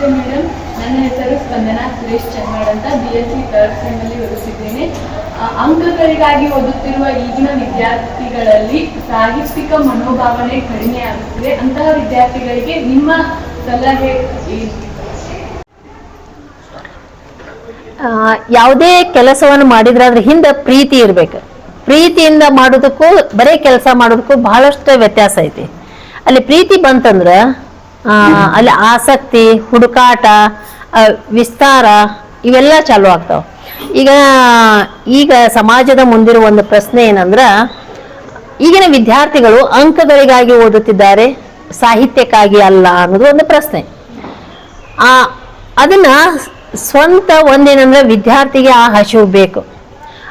Madam ನನ್ನ ಹೆಸರು ಸ್ಪಂದನಾ ಸುರೇಶ್ ಚನ್ಮಾಡ್ ಅಂತ ಬಿ ಎಸ್ ಸಿ ಥರ್ಡ್ ಸೆಮಲ್ಲಿ ಓದುತ್ತಿದ್ದೇನೆ ಅಂಕಗಳಿಗಾಗಿ ಓದುತ್ತಿರುವ ಈಗಿನ ವಿದ್ಯಾರ್ಥಿಗಳಲ್ಲಿ ಸಾಹಿತ್ಯಿಕ ಮನೋಭಾವನೆ ಕಡಿಮೆ ಆಗುತ್ತಿದೆ. ಅಂತಹ ವಿದ್ಯಾರ್ಥಿಗಳಿಗೆ ನಿಮ್ಮ ಸಲಹೆ ಯಾವುದೇ ಕೆಲಸವನ್ನು ಮಾಡಿದ್ರೆ ಅದ್ರ ಹಿಂದೆ ಪ್ರೀತಿ ಇರ್ಬೇಕು. ಪ್ರೀತಿಯಿಂದ ಮಾಡೋದಕ್ಕೂ, ಬರೀ ಕೆಲಸ ಮಾಡೋದಕ್ಕೂ ಬಹಳಷ್ಟು ವ್ಯತ್ಯಾಸ ಐತಿ. ಅಲ್ಲಿ ಪ್ರೀತಿ ಬಂತಂದ್ರ ಅಲ್ಲಿ ಆಸಕ್ತಿ, ಹುಡುಕಾಟ ವಿಸ್ತಾರ ಇವೆಲ್ಲ ಚಾಲು ಆಗ್ತಾವ. ಈಗ ಈಗ ಸಮಾಜದ ಮುಂದಿರುವ ಒಂದು ಪ್ರಶ್ನೆ ಏನಂದ್ರ, ಈಗಿನ ವಿದ್ಯಾರ್ಥಿಗಳು ಅಂಕಗಳಿಗಾಗಿ ಓದುತ್ತಿದ್ದಾರೆ, ಸಾಹಿತ್ಯಕ್ಕಾಗಿ ಅಲ್ಲ ಅನ್ನೋದು ಒಂದು ಪ್ರಶ್ನೆ. ಆ, ಅದನ್ನ ಸ್ವಂತ ಒಂದೇನಂದ್ರೆ ವಿದ್ಯಾರ್ಥಿಗೆ ಆ ಹಸಿವು ಬೇಕು.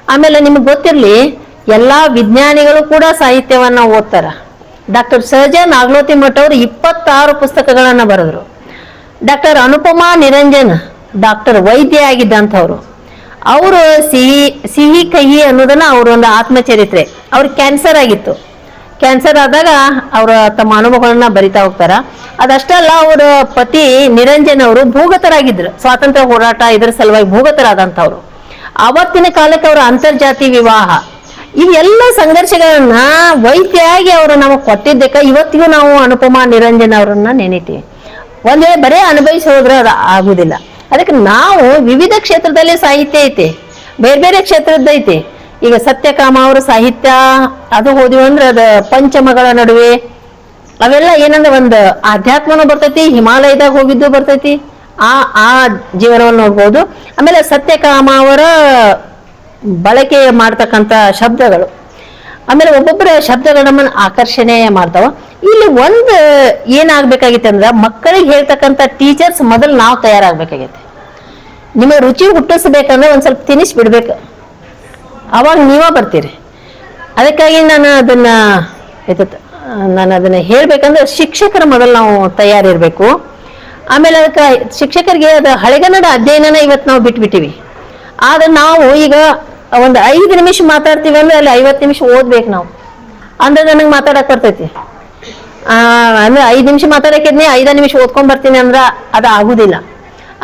ಆಮೇಲೆ ನಿಮ್ಗೆ ಗೊತ್ತಿರಲಿ, ಎಲ್ಲ ವಿಜ್ಞಾನಿಗಳು ಕೂಡ ಸಾಹಿತ್ಯವನ್ನ ಓದ್ತಾರ. ಡಾಕ್ಟರ್ ಸಹಜ ನಾಗಲೋತಿ ಮಠ ಅವರು ಇಪ್ಪತ್ತಾರು ಪುಸ್ತಕಗಳನ್ನು ಬರೆದ್ರು. ಡಾಕ್ಟರ್ ಅನುಪಮಾ ನಿರಂಜನ್ ಡಾಕ್ಟರ್ ವೈದ್ಯ ಆಗಿದ್ದಂಥವ್ರು. ಅವರು ಸಿಹಿ ಸಿಹಿ ಕಹಿ ಅನ್ನೋದನ್ನ ಒಂದು ಆತ್ಮಚರಿತ್ರೆ. ಅವ್ರಿಗೆ ಕ್ಯಾನ್ಸರ್ ಆಗಿತ್ತು. ಕ್ಯಾನ್ಸರ್ ಆದಾಗ ಅವರು ತಮ್ಮ ಅನುಭವಗಳನ್ನ ಬರಿತಾ ಹೋಗ್ತಾರ. ಅದಷ್ಟಲ್ಲ ಅವರ ಪತಿ ನಿರಂಜನ್ ಅವರು ಭೂಗತರಾಗಿದ್ರು. ಸ್ವಾತಂತ್ರ್ಯ ಹೋರಾಟ ಇದರ ಸಲುವಾಗಿ ಭೂಗತರಾದಂಥವ್ರು. ಅವತ್ತಿನ ಕಾಲಕ್ಕೆ ಅವರ ಅಂತರ್ಜಾತಿ ವಿವಾಹ. ಇವೆಲ್ಲ ಸಂಘರ್ಷಗಳನ್ನ ವೈದ್ಯಾಗಿ ಅವರು ನಮಗೆ ಕೊಟ್ಟಿದ್ದಕ್ಕೆ ಇವತ್ತಿಗೂ ನಾವು ಅನುಪಮಾ ನಿರಂಜನ್ ಅವರನ್ನ ನೆನಿತೀವಿ. ಒಂದ್ ವೇಳೆ ಬರೇ ಅನುಭವಿಸಿ ಹೋದ್ರೆ ಅದು ಆಗುದಿಲ್ಲ. ಅದಕ್ಕೆ ನಾವು ವಿವಿಧ ಕ್ಷೇತ್ರದಲ್ಲಿ ಸಾಹಿತ್ಯ ಐತಿ, ಬೇರೆ ಬೇರೆ ಕ್ಷೇತ್ರದ್ದೈತಿ ಈಗ ಸತ್ಯಕಾಮ ಅವರ ಸಾಹಿತ್ಯ, ಅದು ಹೋದಿವಿ ಅಂದ್ರೆ ಅದ ಪಂಚಮಗಳ ನಡುವೆ, ಅವೆಲ್ಲ ಏನಂದ್ರೆ ಒಂದು ಆಧ್ಯಾತ್ಮನೂ ಬರ್ತೈತಿ, ಹಿಮಾಲಯದಾಗ ಹೋಗಿದ್ದು ಬರ್ತೈತಿ. ಆ ಆ ಜೀವನವನ್ನು ನೋಡ್ಬೋದು. ಆಮೇಲೆ ಸತ್ಯಕಾಮ ಅವರ ಬಳಕೆ ಮಾಡ್ತಕ್ಕಂಥ ಶಬ್ದಗಳು. ಆಮೇಲೆ ಒಬ್ಬೊಬ್ಬರ ಶಬ್ದಗಳು ನಮ್ಮನ್ನು ಆಕರ್ಷಣೆ ಮಾಡ್ತಾವ. ಇಲ್ಲಿ ಒಂದು ಏನಾಗಬೇಕಾಗಿತ್ತು ಅಂದ್ರೆ ಮಕ್ಕಳಿಗೆ ಹೇಳ್ತಕ್ಕಂಥ ಟೀಚರ್ಸ್ ಮೊದಲು ನಾವು ತಯಾರಾಗಬೇಕಾಗೈತೆ ನಿಮ್ಮ ರುಚಿ ಹುಟ್ಟಿಸ್ಬೇಕಂದ್ರೆ ಒಂದು ಸ್ವಲ್ಪ ತಿನಿಸ್ ಬಿಡ್ಬೇಕು. ಅವಾಗ ನೀವೇ ಬರ್ತೀರಿ. ಅದಕ್ಕಾಗಿ ನಾನು ಅದನ್ನ ನಾನು ಅದನ್ನ ಹೇಳ್ಬೇಕಂದ್ರೆ ಶಿಕ್ಷಕರ ಮೊದಲು ನಾವು ತಯಾರಿರಬೇಕು. ಆಮೇಲೆ ಅದಕ್ಕೆ ಶಿಕ್ಷಕರಿಗೆ ಅದು ಹಳೆಗನ್ನಡ ಅಧ್ಯಯನನ ಇವತ್ತು ನಾವು ಬಿಟ್ಬಿಟ್ಟಿವಿ. ಆದ್ರೆ ನಾವು ಈಗ ಒಂದು ಐದು ನಿಮಿಷ ಮಾತಾಡ್ತೀವಿ ಅಂದ್ರೆ ಅಲ್ಲಿ ಐವತ್ತು ನಿಮಿಷ ಓದ್ಬೇಕು ನಾವು. ಅಂದ್ರೆ ನನಗೆ ಮಾತಾಡಕ್ ಬರ್ತೈತಿ. ಅಂದ್ರೆ ಐದು ನಿಮಿಷ ಮಾತಾಡಕ್ಕಿದ್ನಿ ಐದ ನಿಮಿಷ ಓದ್ಕೊಂಡ್ ಬರ್ತೀನಿ ಅಂದ್ರ ಅದು ಆಗುದಿಲ್ಲ.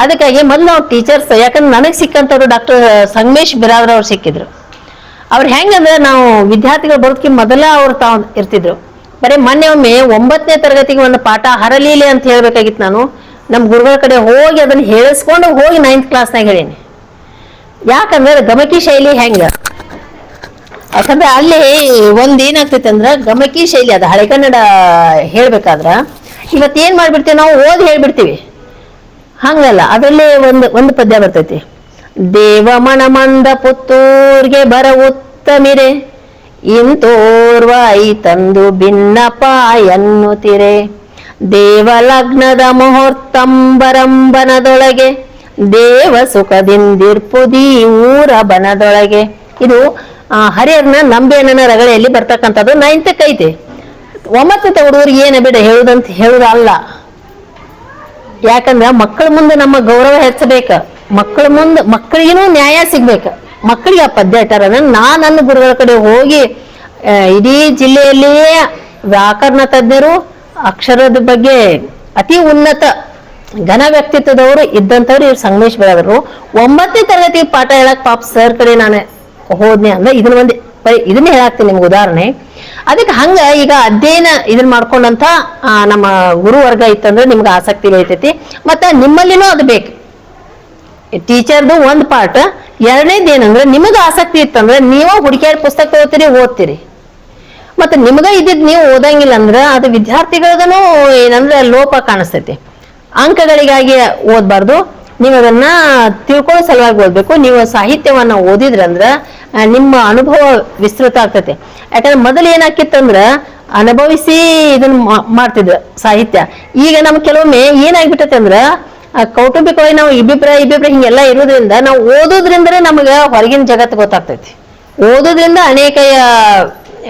ಅದಕ್ಕಾಗಿ ಮೊದಲು ನಾವು ಟೀಚರ್ಸ್ ಯಾಕಂದ್ರೆ ನನಗೆ ಸಿಕ್ಕಂಥವ್ರು ಡಾಕ್ಟರ್ ಸಂಗಮೇಶ್ ಬಿರಾದ್ರ ಅವ್ರು ಸಿಕ್ಕಿದ್ರು. ಅವ್ರು ಹೆಂಗಂದ್ರೆ ನಾವು ವಿದ್ಯಾರ್ಥಿಗಳು ಬರೋದಕ್ಕೆ ಮೊದಲ ಅವ್ರು ತಾವ್ ಇರ್ತಿದ್ರು. ಬರೀ ಮೊನ್ನೆ ಒಮ್ಮೆ ಒಂಬತ್ತನೇ ತರಗತಿಗೆ ಒಂದು ಪಾಠ ಹರಲೀಲೆ ಅಂತ ಹೇಳ್ಬೇಕಾಗಿತ್ತು ನಾನು. ನಮ್ಮ ಗುರುಗಳ ಕಡೆ ಹೋಗಿ ಅದನ್ನ ಹೇಳಿಸ್ಕೊಂಡು ಹೋಗಿ ನೈನ್ತ್ ಕ್ಲಾಸ್ನಾಗ ಹೇಳೀನಿ. ಯಾಕಂದ್ರೆ ಗಮಕಿ ಶೈಲಿ ಹೆಂಗ? ಯಾಕಂದ್ರೆ ಅಲ್ಲಿ ಒಂದ್ ಏನಾಗ್ತೈತೆ ಅಂದ್ರ ಗಮಕಿ ಶೈಲಿ, ಅದ ಹಳೆಗನ್ನಡ ಹೇಳ್ಬೇಕಾದ್ರ ಇವತ್ತು ಏನ್ ಮಾಡ್ಬಿಡ್ತೀವಿ ನಾವು ಓದಿ ಹೇಳ್ಬಿಡ್ತೀವಿ. ಹಂಗಲ್ಲ, ಅದರಲ್ಲಿ ಒಂದು ಒಂದು ಪದ್ಯ ಬರ್ತೈತಿ. ದೇವಮಣ ಮಂದ ಪುತ್ತೂರ್ಗೆ ಬರ ಉತ್ತಮಿರೆ, ಇಂತೋರ್ವ ಐ ತಂದು ಭಿನ್ನಪ ದೇವ ಲಗ್ನದ ಮುಹೂರ್ತಂಬರಂಬನದೊಳಗೆ ದೇವ ಸುಖದಿಂದಿರ್ಪುದಿ ಊರ ಬನದೊಳಗೆ. ಇದು ಹರಿಹರನ ನಂಬೇನನ ರಗಳೆಯಲ್ಲಿ ಬರ್ತಕ್ಕಂಥದ್ದು ನೈನ್ತಕ್ಕೆ ಕೈತೆ. ಒಂಬತ್ತನೇ ಹುಡುಗರಿಗೆ ಏನ ಬಿಡ ಹೇಳುದಂತ ಹೇಳುದಲ್ಲ. ಯಾಕಂದ್ರ ಮಕ್ಕಳ ಮುಂದೆ ನಮ್ಮ ಗೌರವ ಹೆಚ್ಚಬೇಕ. ಮಕ್ಕಳ ಮುಂದೆ, ಮಕ್ಕಳಿಗೂ ನ್ಯಾಯ ಸಿಗ್ಬೇಕ. ಮಕ್ಕಳಿಗೆ ಆ ಪದ್ಯ ಇಟ್ಟಾರ ನಾ ನನ್ನ ಗುರುಗಳ ಕಡೆ ಹೋಗಿ ಇಡೀ ಜಿಲ್ಲೆಯಲ್ಲಿಯೇ ವ್ಯಾಕರಣ ತಜ್ಞರು ಅಕ್ಷರದ ಬಗ್ಗೆ ಅತಿ ಉನ್ನತ ಘನ ವ್ಯಕ್ತಿತ್ವದವರು ಇದ್ದಂಥವ್ರು ಇವ್ರು ಸಂಗಮೇಶ್ ಬೆಳಗರು ಒಂಬತ್ತನೇ ತರಗತಿ ಪಾಠ ಹೇಳಕ್ ಪಾಪ ಸರ್ ಕಡೆ ನಾನು ಹೋದ್ನೆ ಅಂದ್ರೆ ಇದನ್ನ ಒಂದು ಇದನ್ನ ಹೇಳಾಕ್ತೀನಿ ನಿಮ್ಗೆ ಉದಾಹರಣೆ. ಅದಕ್ಕೆ ಹಂಗ ಈಗ ಅಧ್ಯಯನ ಇದನ್ನ ಮಾಡ್ಕೊಂಡಂತ ನಮ್ಮ ಗುರುವರ್ಗ ಇತ್ತಂದ್ರೆ ನಿಮ್ಗೆ ಆಸಕ್ತಿ ಬೆಳಿತೈತಿ. ಮತ್ತ ನಿಮ್ಮಲ್ಲಿನೂ ಅದು ಬೇಕು. ಟೀಚರ್ದು ಒಂದ್ ಪಾರ್ಟ್ ಎರಡನೇದು ಏನಂದ್ರೆ ನಿಮಗ ಆಸಕ್ತಿ ಇತ್ತಂದ್ರೆ ನೀವು ಹುಡುಕಿಯಾರ ಪುಸ್ತಕ ಓದ್ತೀರಿ ಓದ್ತೀರಿ. ಮತ್ತೆ ನಿಮ್ಗ ಇದ್ದಿದ್ ನೀವು ಓದಂಗಿಲ್ಲ ಅಂದ್ರೆ ಅದು ವಿದ್ಯಾರ್ಥಿಗಳದನು ಏನಂದ್ರೆ ಲೋಪ ಕಾಣಿಸ್ತೈತಿ. ಅಂಕಗಳಿಗಾಗಿ ಓದಬಾರ್ದು. ನೀವು ಅದನ್ನ ತಿಳ್ಕೊಳ್ಳೋ ಸಲುವಾಗಿ ಓದ್ಬೇಕು. ನೀವು ಸಾಹಿತ್ಯವನ್ನ ಓದಿದ್ರಂದ್ರ ನಿಮ್ಮ ಅನುಭವ ವಿಸ್ತೃತ ಆಗ್ತೈತಿ. ಯಾಕಂದ್ರೆ ಮೊದಲು ಏನಾಕಿತ್ತಂದ್ರ, ಅನುಭವಿಸಿ ಇದನ್ನ ಮಾಡ್ತಿದ್ರು ಸಾಹಿತ್ಯ. ಈಗ ನಮ್ಗೆ ಕೆಲವೊಮ್ಮೆ ಏನಾಗ್ಬಿಟ್ಟತೆ ಅಂದ್ರ ಕೌಟುಂಬಿಕವಾಗಿ ನಾವು ಇಬ್ಬಿಬ್ರ ಇಬ್ಬಿಬ್ರ ಹಿಂಗೆಲ್ಲ ಇರೋದ್ರಿಂದ ನಾವು ಓದೋದ್ರಿಂದನೇ ನಮಗೆ ಹೊರಗಿನ ಜಗತ್ತು ಗೊತ್ತಾಗ್ತೈತಿ. ಓದೋದ್ರಿಂದ ಅನೇಕ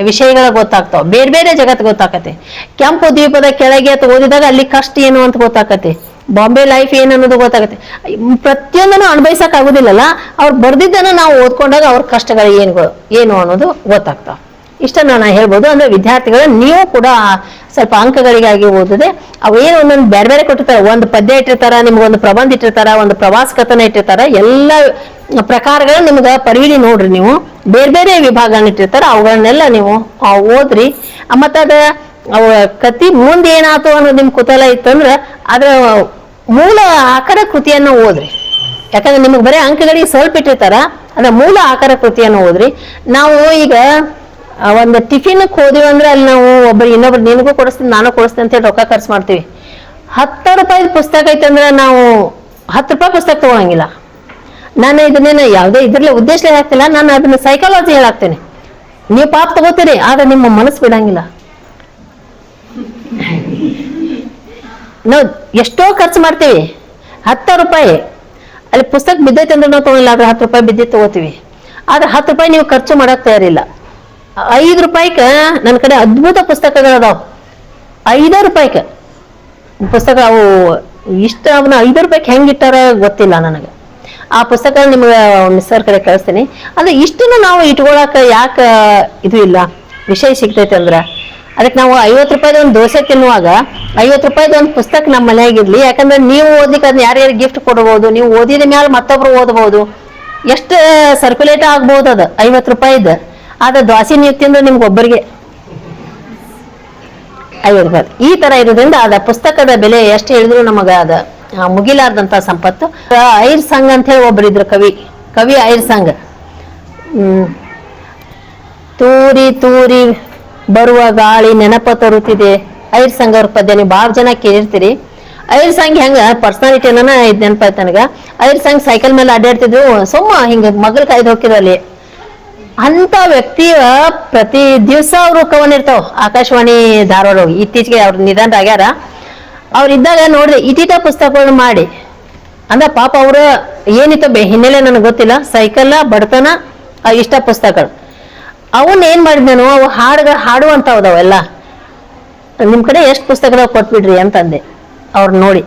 ವಿಷಯಗಳ ಗೊತ್ತಾಗ್ತಾವ. ಬೇರೆ ಬೇರೆ ಜಗತ್ತು ಗೊತ್ತಾಕತಿ ಕೆಂಪು ದ್ವೀಪದ ಕೆಳಗೆ ಅಥವಾ ಓದಿದಾಗ ಅಲ್ಲಿ ಕಷ್ಟ ಏನು ಅಂತ ಗೊತ್ತಾಕತಿ ಬಾಂಬೆ ಲೈಫ್ ಏನು ಅನ್ನೋದು ಗೊತ್ತಾಗತ್ತೆ ಪ್ರತಿಯೊಂದನ್ನು ಅನುಭವಿಸಕ್ ಆಗುದಿಲ್ಲಲ್ಲ ಅವ್ರು ಬರ್ದಿದ್ದನ್ನ ನಾವು ಓದ್ಕೊಂಡಾಗ ಅವ್ರ ಕಷ್ಟಗಳು ಏನು ಏನು ಅನ್ನೋದು ಗೊತ್ತಾಗ್ತಾವ. ಇಷ್ಟ ನಾನು ಹೇಳ್ಬೋದು. ಅಂದ್ರೆ ವಿದ್ಯಾರ್ಥಿಗಳು ನೀವು ಕೂಡ ಸ್ವಲ್ಪ ಅಂಕಗಳಿಗಾಗಿ ಓದಿದೆ ಅವು ಏನು ಒಂದೊಂದು ಬೇರೆ ಬೇರೆ ಕೊಟ್ಟಿರ್ತಾರೆ. ಒಂದು ಪದ್ಯ ಇಟ್ಟಿರ್ತಾರ ನಿಮ್ಗೆ ಒಂದು ಪ್ರಬಂಧ ಇಟ್ಟಿರ್ತಾರ ಒಂದು ಪ್ರವಾಸ ಕಥನ ಇಟ್ಟಿರ್ತಾರ ಎಲ್ಲ ಪ್ರಕಾರಗಳು ನಿಮ್ಗೆ ಪರಿವಿಡಿ ನೋಡ್ರಿ ನೀವು. ಬೇರೆ ಬೇರೆ ವಿಭಾಗಗಳನ್ನ ಇಟ್ಟಿರ್ತಾರ ಅವುಗಳನ್ನೆಲ್ಲ ನೀವು ಓದ್ರಿ. ಆ, ಮತ್ತ್ ಅದ ಅವ ಕತಿ ಮುಂದೆ ಏನಾಯ್ತು ಅನ್ನೋದು ನಿಮ್ ಕುತೂಹಲ ಇತ್ತಂದ್ರೆ ಅದ್ರ ಮೂಲ ಆಕಾರ ಕೃತಿಯನ್ನು ಓದ್ರಿ. ಯಾಕಂದ್ರೆ ನಿಮಗೆ ಬರೀ ಅಂಕಗಳಿಗೆ ಸ್ವಲ್ಪ ಇಟ್ಟಿರ್ತಾರ ಅಂದ್ರೆ ಮೂಲ ಆಕಾರ ಕೃತಿಯನ್ನು ಓದ್ರಿ. ನಾವು ಈಗ ಒಂದು ಟಿಫಿನ್ಕ್ ಹೋದಿವಿ ಅಂದ್ರೆ ಅಲ್ಲಿ ನಾವು ಒಬ್ಬರು ಇನ್ನೊಬ್ರು, ನಿನಗೂ ಕೊಡಿಸ್ತೀನಿ, ನಾನು ಕೊಡಿಸ್ತೀನಿ ಅಂತ ಹೇಳಿ ರೊಕ್ಕ ಖರ್ಚು ಮಾಡ್ತೀವಿ. ಹತ್ತು ರೂಪಾಯಿ ಪುಸ್ತಕ ಐತಂದ್ರೆ ನಾವು ಹತ್ತು ರೂಪಾಯಿ ಪುಸ್ತಕ ತಗೊಳಂಗಿಲ್ಲ. ನಾನು ಇದನ್ನೇನು ಯಾವುದೇ ಇದ್ರಲ್ಲೇ ಉದ್ದೇಶ ಹಾಕ್ತಿಲ್ಲ ನಾನು ಅದನ್ನ ಸೈಕಾಲಜಿ ಹೇಳಾಕ್ತೇನೆ. ನೀವು ಪಾಪ ತಗೋತೀರಿ ಆದ್ರೆ ನಿಮ್ಮ ಮನಸ್ಸು ಬಿಡಂಗಿಲ್ಲ. ನಾವು ಎಷ್ಟೋ ಖರ್ಚು ಮಾಡ್ತೀವಿ. ಹತ್ತು ರೂಪಾಯಿ. ಅಲ್ಲಿ ಪುಸ್ತಕ ಬಿದ್ದೈತೆ ಅಂದ್ರೆ ನಾವು ತಗೊಳಿಲ್ಲ ಆದ್ರೆ ಹತ್ತು ರೂಪಾಯಿ ಬಿದ್ದಿದ್ದು ತಗೋತೀವಿ. ಆದ್ರೆ ಹತ್ತು ರೂಪಾಯಿ ನೀವು ಖರ್ಚು ಮಾಡೋಕೆ ತಯಾರಿಲ್ಲ. ಐದು ರೂಪಾಯಿಕ ನನ್ನ ಕಡೆ ಅದ್ಭುತ ಪುಸ್ತಕಗಳು ಅದಾವ ಐದ ರೂಪಾಯಿಕ. ಪುಸ್ತಕ ಅವು ಇಷ್ಟ ಅವನ ಐದು ಹೆಂಗೆ ಇಟ್ಟಾರ ಗೊತ್ತಿಲ್ಲ ನನಗೆ. ಆ ಪುಸ್ತಕ ನಿಮ್ಗೆ ಮಿಸ್ಸರ್ ಕಡೆ ಕಳಿಸ್ತೀನಿ. ಅಂದ್ರೆ ಇಷ್ಟನ್ನು ನಾವು ಇಟ್ಕೊಳಕ ಯಾಕೆ ಇದು ಇಲ್ಲ, ವಿಷಯ ಸಿಗ್ತೈತೆ ಅಂದ್ರೆ. ಅದಕ್ಕೆ ನಾವು ಐವತ್ತು ರೂಪಾಯಿದ ಒಂದು ದೋಸೆ ತಿನ್ನುವಾಗ ಐವತ್ತು ರೂಪಾಯಿದ ಒಂದು ಪುಸ್ತಕ ನಮ್ಮ ಮನೆಯಾಗಿರ್ಲಿ ಯಾಕಂದ್ರೆ ನೀವು ಓದ್ಲಿಕ್ಕೆ ಅದನ್ನ ಯಾರ್ಯಾರು ಗಿಫ್ಟ್ ಕೊಡ್ಬೋದು, ನೀವು ಓದಿದ ಮೇಲೆ ಮತ್ತೊಬ್ರು ಓದ್ಬೋದು. ಎಷ್ಟು ಸರ್ಕ್ಯುಲೇಟ್ ಆಗ್ಬೋದು ಅದು ಐವತ್ತು ರೂಪಾಯಿದ. ಆದ್ರೆ ದ್ವಾಸಿ ನೀವು ತಿಂದ್ರೆ ನಿಮ್ಗೆ ಒಬ್ಬರಿಗೆ ರೂಪಾಯಿ ಈ ತರ ಇರೋದ್ರಿಂದ ಅದ ಪುಸ್ತಕದ ಬೆಲೆ ಎಷ್ಟು ಹೇಳಿದ್ರು ನಮಗ ಅದ ಮುಗಿಲಾರ್ದಂತ ಸಂಪತ್ತು. ಐರ್ ಸಂಘ ಅಂತ ಹೇಳಿ ಒಬ್ಬರಿದ್ರು ಕವಿ ಕವಿ ಐರ್ ಸಂಘ. ತೂರಿ ತೂರಿ ಬರುವ ಗಾಳಿ ನೆನಪ ತರುತ್ತಿದೆ. ಐರ್ ಸಂಘ ಅವ್ರ ಪದ್ಯ ನೀವು ಭಾಳ ಜನ ಕೇಳಿರ್ತೀರಿ. ಐರ್ ಸಂಘ ಹೆಂಗ ಪರ್ಸನಾಲಿಟಿ ಅನ್ನ ಇದ್ ನೆನಪಾಯ್ತು ನನಗ. ಐರ್ ಸಂಘ ಸೈಕಲ್ ಮೇಲೆ ಅಡ್ಡಾಡ್ತಿದ್ರು, ಸುಮ್ಮ ಹಿಂಗ ಮಗಳ ಕಾಯ್ದು ಹೋಗಿದ್ರು ಅಲ್ಲಿ. ಅಂತ ವ್ಯಕ್ತಿಯ ಪ್ರತಿ ದಿವಸ ಅವರು ಕವನ ಇರ್ತಾವ. ಆಕಾಶವಾಣಿ ಧಾರವಾಡ ಹೋಗಿ ಇತ್ತೀಚೆಗೆ ಅವ್ರ ನಿಧನ ಆಗ್ಯಾರ ಅವ್ರ ಇದ್ದಾಗ ನೋಡ್ರಿ ಇಟಿಟ ಪುಸ್ತಕಗಳನ್ನ ಮಾಡಿ. ಅಂದ್ರ ಪಾಪ ಅವ್ರ ಏನಿತ್ತು ಬೆ- ಹಿನ್ನೆಲೆ ನನಗೆ ಗೊತ್ತಿಲ್ಲ. ಸೈಕಲ್, ಬಡತನ ಇಷ್ಟ ಪುಸ್ತಕಗಳು. ಅವನ್ನ ಏನ್ ಮಾಡಿದ್ನೋ ಅವು ಹಾಡುಗಳು ಹಾಡುವಂತ ಅದಾವೆಲ್ಲ ನಿಮ್ ಕಡೆ ಎಷ್ಟು ಪುಸ್ತಕಗಳು ಕೊಟ್ಬಿಡ್ರಿ ಅಂತಂದೆ. ಅವ್ರು ನೋಡಿ.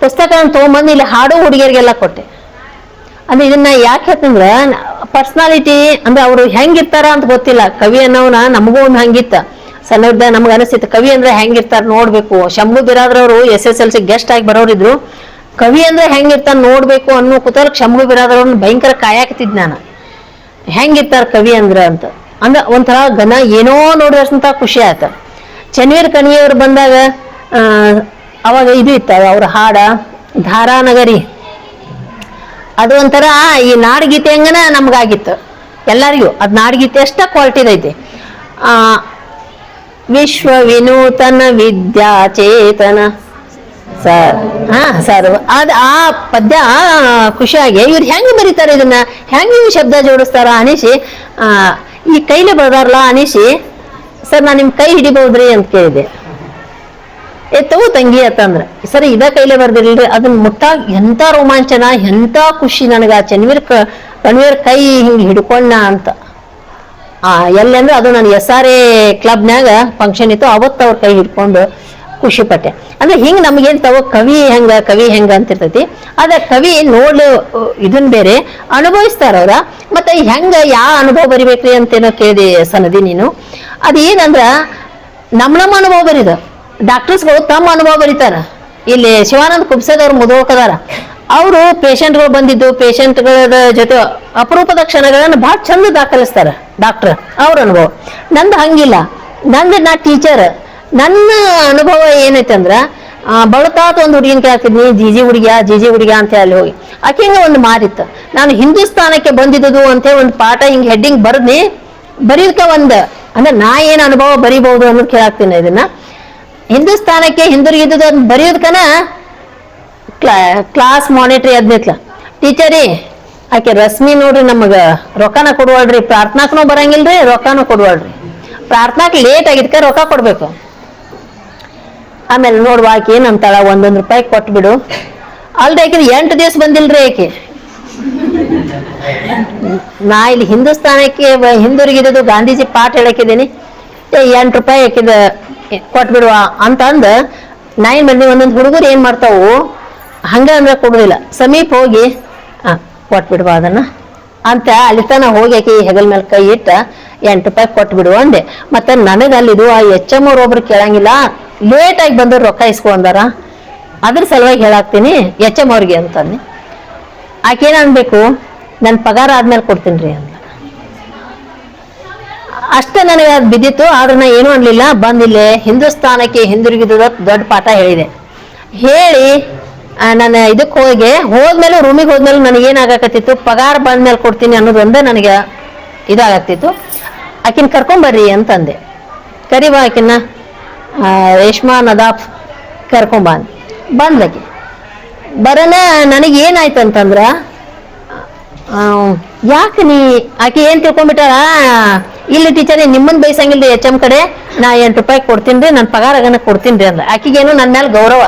ಪುಸ್ತಕ ತೊಗೊಂಬಂದು ಇಲ್ಲಿ ಹಾಡು ಹುಡುಗಿಯರಿಗೆಲ್ಲ ಕೊಟ್ಟೆ. ಅಂದ್ರೆ ಇದನ್ನ ಯಾಕೆ ಹೇಳ್ತಂದ್ರ ಪರ್ಸನಾಲಿಟಿ ಅಂದ್ರೆ ಅವ್ರು ಹೆಂಗಿರ್ತಾರ ಅಂತ ಗೊತ್ತಿಲ್ಲ. ಕವಿ ಅನ್ನೋನ ನಮಗೂ ಒಂದು ಹಂಗಿತ್ತ. ಸಣ್ಣವ್ರದ ನಮ್ಗೆ ಅನಿಸ್ತಿತ್ತು, ಕವಿ ಅಂದ್ರೆ ಹೆಂಗಿರ್ತಾರ ನೋಡ್ಬೇಕು. Shambhu ಬಿರಾದ್ರವರು S S L C guest ಆಗಿ ಬರೋರಿದ್ರು. ಕವಿ ಅಂದ್ರೆ ಹೆಂಗಿರ್ತಾರ ನೋಡ್ಬೇಕು ಅನ್ನೋ ಕುತೂಹಲ ಶಂಭು ಬಿರಾದ್ರವ್ರನ್ನ ಭಯಂಕರ ಕಾಯಾಕತಿದ್ ನಾನು. ಹೆಂಗಿರ್ತಾರ ಕವಿ ಅಂದ್ರ ಅಂತ. ಅಂದ್ರೆ ಒಂಥರ ಘನ ಏನೋ ನೋಡಿದಂತ ಖುಷಿ ಆಯ್ತ. ಚನ್ನೀರ್ ಕಣಿಯವ್ರು ಬಂದಾಗ ಅವಾಗ ಇದು ಇತ್ತ ಅವ್ರ ಹಾಡ, ಧಾರಾನಗರಿ. ಅದು ಒಂಥರ, ಈ ನಾಡಗೀತೆ ಹಂಗನ ನಮ್ಗಾಗಿತ್ತು. ಎಲ್ಲರಿಗೂ, ಅದು ನಾಡಗೀತೆ ಅಷ್ಟ ಆ, ವಿಶ್ವ ವಿನೂತನ ವಿದ್ಯಾ ಚೇತನ. ಸರ್, ಹಾ, ಸರ್, ಅದ್ ಆ ಪದ್ಯ ಖುಷಿಯಾಗಿ, ಇವ್ರು ಹೆಂಗೆ ಬರೀತಾರೆ ಇದನ್ನ? ಹೆಂಗೆ ಶಬ್ದ ಜೋಡಿಸ್ತಾರ ಅನಿಸಿ ಆ, ಈ ಕೈಲಿ ಬರ್ದಾರಲ್ಲ ಅನಿಸಿ ಸರ್, ನಾನು ನಿಮ್ಮ ಕೈ ಹಿಡಿಬಹುದ್ರಿ ಅಂತ ಕೇಳಿದೆ. ಏ, ತಗೋ ಅಂತಂದ್ರ ಸರಿ, ಇದ ಕೈಲೇ ಬರ್ದಿರ್ಲಿ ಅದನ್ನ ಮುಟ್ಟಾಗ ಎಂತ ರೋಮಾಂಚನ, ಎಂತ ಖುಷಿ ನನಗ ಚನ್ವೀರ್ ಕಣ್ವೀರ್ ಕೈ ಹಿಂಗ್ ಹಿಡ್ಕೊಂಡ ಅಂತ. ಆ ಎಲ್ಲಂದ್ರೆ ಅದು ನಾನು ಎಸ್ ಆರ್ ಎ ಕ್ಲಬ್ನ್ಯಾಗ ಫಂಕ್ಷನ್ ಇತ್ತು ಅವತ್ತು ಅವ್ರ ಕೈ ಹಿಡ್ಕೊಂಡು ಖುಷಿ ಪಟ್ಟೆ. ಅಂದ್ರೆ ಹಿಂಗ್ ನಮಗೇನ್ ತಗೋ ಕವಿ ಹೆಂಗ ಕವಿ ಹೆಂಗ ಅಂತಿರ್ತೈತಿ, ಅದ ಕವಿ ನೋಡ್ಲು, ಇದನ್ ಬೇರೆ ಅನುಭವಿಸ್ತಾರ ಅವ್ರ. ಮತ್ತೆ ಹೆಂಗ ಯಾವ ಅನುಭವ ಬರಿಬೇಕ್ರಿ ಅಂತೇನೋ ಕೇಳಿದೆ ಸನದಿ ನೀನು. ಅದೇನಂದ್ರ, ನಮ್ ನಮ್ಮ ಅನುಭವ ಬರೀದ. ಡಾಕ್ಟರ್ಸ್ಗಳು ತಮ್ಮ ಅನುಭವ ಬರೀತಾರ. ಇಲ್ಲಿ ಶಿವಾನಂದ ಕುಬ್ಸದವ್ರು ಮುದುವಕದಾರ ಅವರು ಪೇಷಂಟ್ಗಳು ಬಂದಿದ್ದು ಪೇಷಂಟ್ಗಳ ಜೊತೆ ಅಪರೂಪದ ಕ್ಷಣಗಳನ್ನ ಬಹಳ ಚಂದ ದಾಖಲಿಸ್ತಾರ ಡಾಕ್ಟರ್ ಅವ್ರ ಅನುಭವ. ನಂದು ಹಂಗಿಲ್ಲ. ನಂದು ನಾ ಟೀಚರ್ ನನ್ನ ಅನುಭವ ಏನೈತೆ ಅಂದ್ರೆ ಬಳತಾತ ಒಂದು ಹುಡುಗಿನ ಕೇಳ್ತಿದ್ನಿ, ಜಿಜಿ ಹುಡುಗಿಯ ಜಿಜಿ ಹುಡುಗಿಯ ಅಂತ ಹೇಳಿ ಹೋಗಿ. ಆಕೆ ಹಿಂಗ ಒಂದು ಮಾರಿತ್ತು ನಾನು ಹಿಂದೂಸ್ತಾನಕ್ಕೆ ಬಂದಿದ್ದು ಅಂತ ಒಂದು ಪಾಠ ಹಿಂಗ್ ಹೆಡ್ಡಿಂಗ್ ಬರ್ದ್ನಿ. ಬರೀದ್ಕ ಒಂದು, ಅಂದ್ರೆ ನಾ ಏನು ಅನುಭವ ಬರೀಬಹುದು ಅನ್ನೋದು ಕೇಳಾಕ್ತೀನಿ ಇದನ್ನ. ಹಿಂದೂಸ್ತಾನಕ್ಕೆ ಹಿಂದಿರುಗಿದ್ದು ಅಂತ ಬರೆಯೋದಕ್ಕನ ಕ್ಲಾಸ್ ಮಾನಿಟ್ರಿ ಅದ್ನಿತ್ಲ. ಟೀಚರಿ, ಆಕೆ ರಶ್ಮಿ ನೋಡ್ರಿ ನಮಗ ರೊಕ್ಕನ ಕೊಡುವಳ್ರಿ. ಪ್ರಾರ್ಥನಾಕ್ನು ಬರಂಗಿಲ್ರಿ, ರೊಕ್ಕನೂ ಕೊಡುವಳ್ರಿ. ಪ್ರಾರ್ಥನಾಕ್ ಲೇಟ್ ಆಗಿದ್ಕ ರೊಕ್ಕ ಕೊಡ್ಬೇಕು. ಆಮೇಲೆ ನೋಡುವ ಆಕೆ ತಳ ಒಂದೊಂದು ರೂಪಾಯಿ ಕೊಟ್ಬಿಡು ಅಲ್ರಿ ಆಕೆ ಎಂಟು ದಿವಸ ಬಂದಿಲ್ರಿ ಆಕೆ. ನಾ ಇಲ್ಲಿ ಹಿಂದೂಸ್ತಾನಕ್ಕೆ ಹಿಂದಿರುಗಿದ್ದು ಗಾಂಧೀಜಿ ಪಾಠ ಹೇಳಕ್ಕಿದ್ದೀನಿ ಎಂಟು ರೂಪಾಯಿ ಹಾಕಿದ ಕೊಟ್ಬಿಡುವ ಅಂತ ಅಂದ ಮಂದಿ ಒಂದೊಂದು ಹುಡುಗರು ಏನ್ ಮಾಡ್ತಾವು? ಹಂಗ ಅಂದ್ರೆ ಕೊಡುದಿಲ್ಲ. ಸಮೀಪ ಹೋಗಿ, ಆ, ಕೊಟ್ಬಿಡುವ ಅದನ್ನ. ಅಂತ ಅಲ್ಲಿ ತನ ಹೋಗಿ ಆಕಿ ಹೆಗಲ್ ಮೇಲೆ ಕೈ ಇಟ್ಟ, ಎಂಟು ರೂಪಾಯಿ ಕೊಟ್ಬಿಡು ಅಂದೆ. ಮತ್ತೆ ನನಗೆ ಅಲ್ಲಿದು ಆ ಎಚ್ ಎಂ ಅವ್ರು ಒಬ್ರು ಕೇಳಂಗಿಲ್ಲ. ಲೇಟ್ ಆಗಿ ಬಂದ್ರು ರೊಕ್ಕ ಇಸ್ಕೊಂಡಾರ. ಅದ್ರ ಸಲುವಾಗಿ ಹೇಳಾಕ್ತೀನಿ, ಎಚ್ ಎಂ ಅವ್ರಿಗೆ ಅಂತಂದೆ. ಆಕೆ ಅನ್ಬೇಕು? ನನ್ನ ಪಗಾರ ಆದ್ಮೇಲೆ ಕೊಡ್ತೀನಿ ರೀ ಅಂತ. ಅಷ್ಟೇ ನನಗೆ ಅದು ಬಿದ್ದಿತ್ತು ಆದ್ರೆ ನಾ ಏನೂ ಅನ್ಲಿಲ್ಲ. ಬಂದಿಲ್ಲೇ ಹಿಂದೂಸ್ತಾನಕ್ಕೆ ಹಿಂದಿರುಗಿದ ದೊಡ್ಡ ಪಾಠ ಹೇಳಿದೆ. ಹೇಳಿ ನಾನು ಇದಕ್ಕೆ ಹೋಗಿ ಹೋದ್ಮೇಲೆ ರೂಮಿಗೆ ಹೋದ್ಮೇಲೆ ನನಗೆ ಏನಾಗಕತ್ತಿತ್ತು ಪಗಾರ ಬಂದ್ಮೇಲೆ ಕೊಡ್ತೀನಿ ಅನ್ನೋದೊಂದೇ ನನಗೆ ಇದಾಗತ್ತಿತ್ತು ಆಕಿನ ಕರ್ಕೊಂಬರ್ರಿ ಅಂತಂದೆ. ಕರಿಬಾ ಆಕಿನ ಆ, ರೇಷ್ಮಾ ನದಾಫ್ ಕರ್ಕೊಂಬ ಅಂದ್. ಬಂದ್ಲಕಿ ಬರೋಣ ನನಗೆ ಏನಾಯ್ತು ಅಂತಂದ್ರ ಯಾಕೆ ನೀ ಆಕೆ ಏನ್ ತಿಳ್ಕೊಂಡ್ಬಿಟ್ಟಾಳ? ಇಲ್ಲಿ ಟೀಚರ್ ನಿಮ್ಮನ್ ಬಯಸಂಗಿಲ್ಲ ಎಚ್ ಎಂ ಕಡೆ. ನಾ ಎಂಟು ರೂಪಾಯಿ ಕೊಡ್ತೀನಿ ರೀ ನನ್ನ ಪಗಾರ ಆಗನ ಕೊಡ್ತೀನಿ ರೀ ಅಂದ. ಆಕಿಗೇನು ನನ್ನ ಮೇಲೆ ಗೌರವ.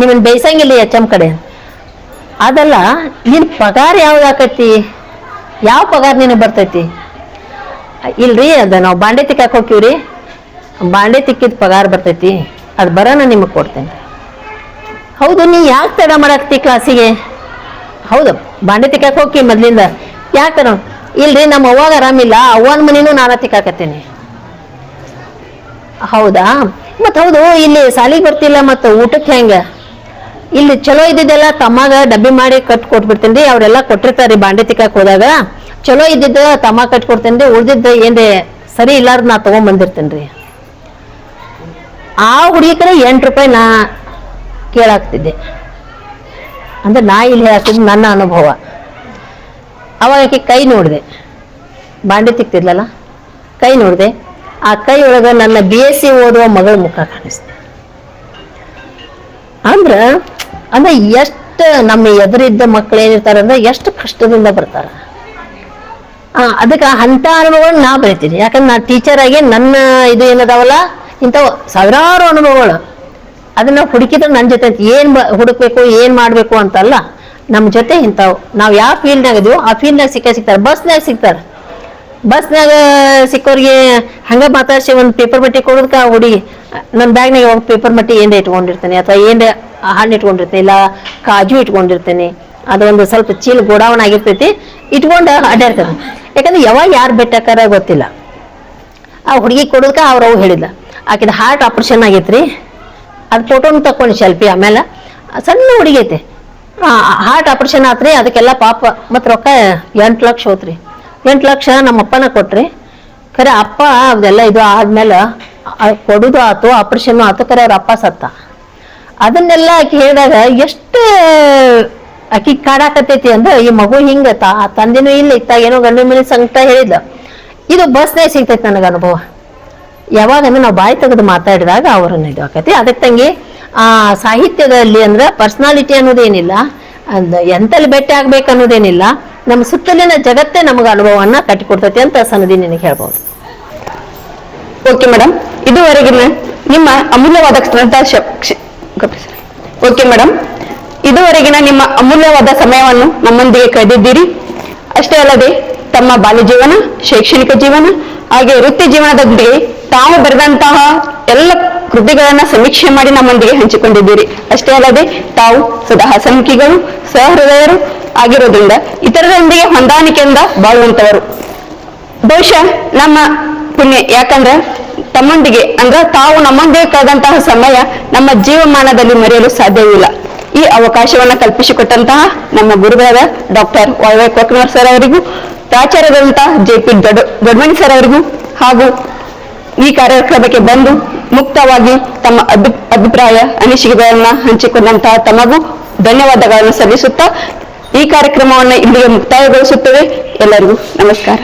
ನಿಮ್ಮನ್ ಬೈಸಂಗಿಲ್ಲ ಎಚ್ ಎಂ ಕಡೆ. ಅದಲ್ಲ, ನಿನ್ ಪಗಾರ ಯಾವ್ದು ಆಕೈತಿ? ಯಾವ ಪಗಾರ ನಿನಗೆ ಬರ್ತೈತಿ? ಇಲ್ರಿ, ಅದ ನಾವು ಬಾಂಡೆ ತಿಕ್ಕಾಕ್ ಹೋಗ್ತೀವ್ರಿ. ಬಾಂಡೆ ತಿಕ್ಕಿದ ಪಗಾರ ಬರ್ತೈತಿ. ಅದು ಬರೋಣ ನಿಮಗೆ ಕೊಡ್ತೇನೆ ಹೌದು, ನೀ ಯಾಕೆ ತಡ ಮಾಡಾಕ್ತಿ ಕ್ಲಾಸಿಗೆ ಹೌದು, ಬಾಂಡೆ ತಿಕ್ಕಾಕ್ ಹೋಗಿ ಮೊದ್ಲಿಂದ. ಯಾಕರ? ಇಲ್ರಿ, ನಮ್ಮ ಅವ್ವಾಗ ಆರಾಮಿಲ್ಲ, ಅವ್ವನ ಮನೇನು ನಾನು ತಿಕ್ಕಾಕತ್ತೀನಿ. ಹೌದಾ? ಮತ್ ಹೌದು, ಇಲ್ಲಿ ಸಾಲಿಗೆ ಬರ್ತಿಲ್ಲ ಮತ್ತು ಊಟಕ್ಕೆ ಹೆಂಗ? ಇಲ್ಲಿ ಚಲೋ ಇದ್ದಿದ್ದೆಲ್ಲ ತಮ್ಮಾಗ ಡಬ್ಬಿ ಮಾಡಿ ಕಟ್ ಕೊಟ್ಬಿಡ್ತೀನಿ ರೀ, ಅವರೆಲ್ಲ ಕೊಟ್ಟಿರ್ತಾರ್ರಿ ಬಾಂಡೆ ತಿಕ್ಕಾಕ್ ಹೋದಾಗ. ಚಲೋ ಇದ್ದಿದ್ದ ತಮ್ಮ ಕಟ್ ಕೊಡ್ತೀನಿ ರೀ, ಉಳ್ದಿದ್ದು ಏನ್ರಿ, ಸರಿ ಇಲ್ಲಾರ್ದು ನಾ ತಗೊಂಡ್ ರೀ. ಆ ಹುಡುಗಿ ಕಡೆ ಎಂಟು ರೂಪಾಯಿ ನಾ ಕೇಳಾಕ್ತಿದ್ದೆ. ಅಂದ್ರೆ ನಾ ಇಲ್ಲಿ ಹೇಳ್ತಿದ್ದು ನನ್ನ ಅನುಭವ. ಅವಾಗ ಆಕೆ ಕೈ ನೋಡಿದೆ. ಬಾಂಡೆ ತಿಕ್ತಿದ್ಲಲ್ಲ? ಕೈ ನೋಡಿದೆ. ಆ ಕೈ ಒಳಗೆ ನನ್ನ ಬಿ ಎಸ್ ಸಿ ಓದುವ ಮಗಳ ಮುಖ ಕಾಣಿಸ್ತು. ಅಂದ್ರ, ಅಂದ್ರೆ ಎಷ್ಟು ನಮ್ಮ ಎದುರಿದ್ದ ಮಕ್ಳು ಏನಿರ್ತಾರ ಅಂದ್ರೆ ಎಷ್ಟು ಕಷ್ಟದಿಂದ ಬರ್ತಾರ. ಆ, ಅದಕ್ಕೆ ಅಂಥ ಅನುಭವಗಳು ನಾ ಬರಿತೀನಿ. ಯಾಕಂದ್ರೆ ನಾ ಟೀಚರ್ ಆಗಿ ನನ್ನ ಇದು ಏನದಾವಲ್ಲ? ಇಂಥವು ಸಾವಿರಾರು ಅನುಭವಗಳು. ಅದನ್ನ ಹುಡುಕಿದ್ರೆ ನನ್ನ ಜೊತೆ ಏನು ಹುಡುಕ್ಬೇಕು, ಏನ್ ಮಾಡ್ಬೇಕು ಅಂತಲ್ಲ ನಮ್ಮ ಜೊತೆ ಇಂಥವು. ನಾವು ಯಾವ ಫೀಲ್ಡ್ನಾಗ ಇದೀವೋ ಆ ಫೀಲ್ಡ್ನಾಗ ಸಿಕ್ಕ ಸಿಗ್ತಾರೆ. ಬಸ್ನಾಗ ಸಿಗ್ತಾರೆ. ಬಸ್ನಾಗ ಸಿಕ್ಕೋರಿಗೆ ಹಂಗ ಮಾತಾಡ್ಸಿ ಒಂದು ಪೇಪರ್ ಕೊಡೋದಕ್ಕೆ ಆ ಹುಡುಗಿ ನನ್ನ ಬ್ಯಾಗ್ನಾಗ ಯಾವಾಗ ಪೇಪರ್ ಮಟ್ಟಿ ಏನೇ ಇಟ್ಕೊಂಡಿರ್ತೇನೆ, ಅಥವಾ ಏನ್ ಹಣ್ಣು ಇಟ್ಕೊಂಡಿರ್ತೇನೆ, ಇಲ್ಲ ಕಾಜು ಇಟ್ಕೊಂಡಿರ್ತೇನೆ ಅದೊಂದು ಸ್ವಲ್ಪ ಚೀಲ ಗೋಡಾವಣ ಆಗಿರ್ತೈತಿ, ಇಟ್ಕೊಂಡು ಅಡ್ಡಾಡ್ತಾರೆ ಯಾಕಂದ್ರೆ ಯಾವಾಗ ಯಾರು ಬೆಟ್ಟಾಕಾರ ಗೊತ್ತಿಲ್ಲ. ಆ ಹುಡುಗಿ ಕೊಡೋದಕ್ಕೆ ಅವ್ರು ಅವು ಹೇಳಿಲ್ಲ ಆಕಿದ ಹಾರ್ಟ್ ಆಪರೇಷನ್ ಆಗೈತ್ರಿ. ಅದು ಫೋಟೋನ ತಕೊಂಡು ಸೆಲ್ಫಿ ಆಮೇಲೆ ಸಣ್ಣ ಹುಡುಗಿ ಐತೆ. ಹಾರ್ಟ್ ಆಪರೇಷನ್ ಆತ್ರಿ, ಅದಕ್ಕೆಲ್ಲ ಪಾಪ ಮತ್ತು ರೊಕ್ಕ ಎಂಟು ಲಕ್ಷ ಹೋತ್ರಿ. ಎಂಟು ಲಕ್ಷ ನಮ್ಮ ಅಪ್ಪನ ಕೊಟ್ರಿ. ಖರೆ ಅಪ್ಪ ಅದೆಲ್ಲ ಇದು ಆದ್ಮೇಲೆ ಕೊಡೋದು ಆತು ಆಪರೇಷನ್ ಆತು, ಖರೆ ಅವ್ರ ಅಪ್ಪ ಸತ್ತ. ಅದನ್ನೆಲ್ಲ ಆಕೆ ಹೇಳಿದಾಗ ಎಷ್ಟು ಆಕಿ ಕಾಡಾಕತೈತಿ ಅಂದ್ರೆ ಈ ಮಗು ಹಿಂಗ ತಾ ತಂದೆನೂ ಇಲ್ಲ, ಇತ್ತ ಏನೋ ಗಂಡು ಮೇಲೆ ಸಂಕಟ ಹೇಳಿದ್ಲ. ಇದು ಬಸ್ನೇ ಸಿಗ್ತೈತಿ ನನಗೆ ಅನುಭವ. ಯಾವಾಗ ಅಂದ್ರೆ ನಾವು ಬಾಯಿ ತೆಗೆದು ಮಾತಾಡಿದಾಗ ಅವರನ್ನು ಇದು ಆಕತಿ. ಅದಕ್ಕೆ ತಂಗಿ, ಆ ಸಾಹಿತ್ಯದಲ್ಲಿ ಅಂದ್ರೆ ಪರ್ಸನಾಲಿಟಿ ಅನ್ನೋದೇನಿಲ್ಲ ಅಂದ ಎಂತಲ್ಲಿ ಭೇಟಿ ಆಗ್ಬೇಕು ಅನ್ನೋದೇನಿಲ್ಲ, ನಮ್ಮ ಸುತ್ತಲಿನ ಜಗತ್ತೇ ನಮಗೆ ಅನುಭವವನ್ನ ಕಟ್ಟಿಕೊಡ್ತೈತಿ ಅಂತ ಸನದಿ ನಿನಗೆ ಹೇಳ್ಬೋದು. ಓಕೆ ಮೇಡಮ್ ಇದುವರೆಗಿನ ನಿಮ್ಮ ಅಮೂಲ್ಯವಾದ ಓಕೆ ಮೇಡಮ್ ಇದುವರೆಗಿನ ನಿಮ್ಮ ಅಮೂಲ್ಯವಾದ ಸಮಯವನ್ನು ನಮ್ಮೊಂದಿಗೆ ಕಳೆದಿದ್ದೀರಿ. ಅಷ್ಟೇ ಅಲ್ಲದೆ ತಮ್ಮ ಬಾಲ್ಯ ಜೀವನ ಶೈಕ್ಷಣಿಕ ಜೀವನ ಹಾಗೆ ವೃತ್ತಿ ಜೀವನದಲ್ಲಿ ತಾವು ಬರೆದಂತಹ ಎಲ್ಲ ಕೃತಿಗಳನ್ನ ಸಮೀಕ್ಷೆ ಮಾಡಿ ನಮ್ಮೊಂದಿಗೆ ಹಂಚಿಕೊಂಡಿದ್ದೀರಿ. ಅಷ್ಟೇ ಅಲ್ಲದೆ ತಾವು ಸದಾ ಹಸನ್ಮುಖಿಗಳು ಸಹೃದಯರು ಆಗಿರೋದ್ರಿಂದ ಇತರರೊಂದಿಗೆ ಹೊಂದಾಣಿಕೆಯಿಂದ ಬಾಳುವಂತವರು. ಬಹುಶಃ ನಮ್ಮ ಪುಣ್ಯ ಯಾಕಂದ್ರೆ ತಮ್ಮೊಂದಿಗೆ ಅಂದ್ರೆ ತಾವು ನಮ್ಮೊಂದಿಗೆ ಕಳೆದಂತಹ ಸಮಯ ನಮ್ಮ ಜೀವಮಾನದಲ್ಲಿ ಮರೆಯಲು ಸಾಧ್ಯವಿಲ್ಲ. ಈ ಅವಕಾಶವನ್ನ ಕಲ್ಪಿಸಿಕೊಟ್ಟಂತಹ ನಮ್ಮ ಗುರುಗಳಾದ ಡಾಕ್ಟರ್ ವೈ ವೈ ಕೊಕ್ನವರ್ ಸರ್ ಅವರಿಗೂ ಪ್ರಾಚಾರ್ಯರಾದಂತಹ ಜೆ ಪಿ ದೊಡ್ಮಣಿ ಸರ್ ಅವರಿಗೂ ಹಾಗೂ ಈ ಕಾರ್ಯಕ್ರಮಕ್ಕೆ ಬಂದು ಮುಕ್ತವಾಗಿ ತಮ್ಮ ಅಭಿ, ಅಭಿಪ್ರಾಯ, ಅನಿಸಿಕೆಗಳನ್ನ ಹಂಚಿಕೊಂಡಂತಹ ತಮಗೂ ಧನ್ಯವಾದಗಳನ್ನು ಸಲ್ಲಿಸುತ್ತಾ ಈ ಕಾರ್ಯಕ್ರಮವನ್ನು ಇಲ್ಲಿಗೆ ಮುಕ್ತಾಯಗೊಳಿಸುತ್ತೇವೆ. ಎಲ್ಲರಿಗೂ ನಮಸ್ಕಾರ.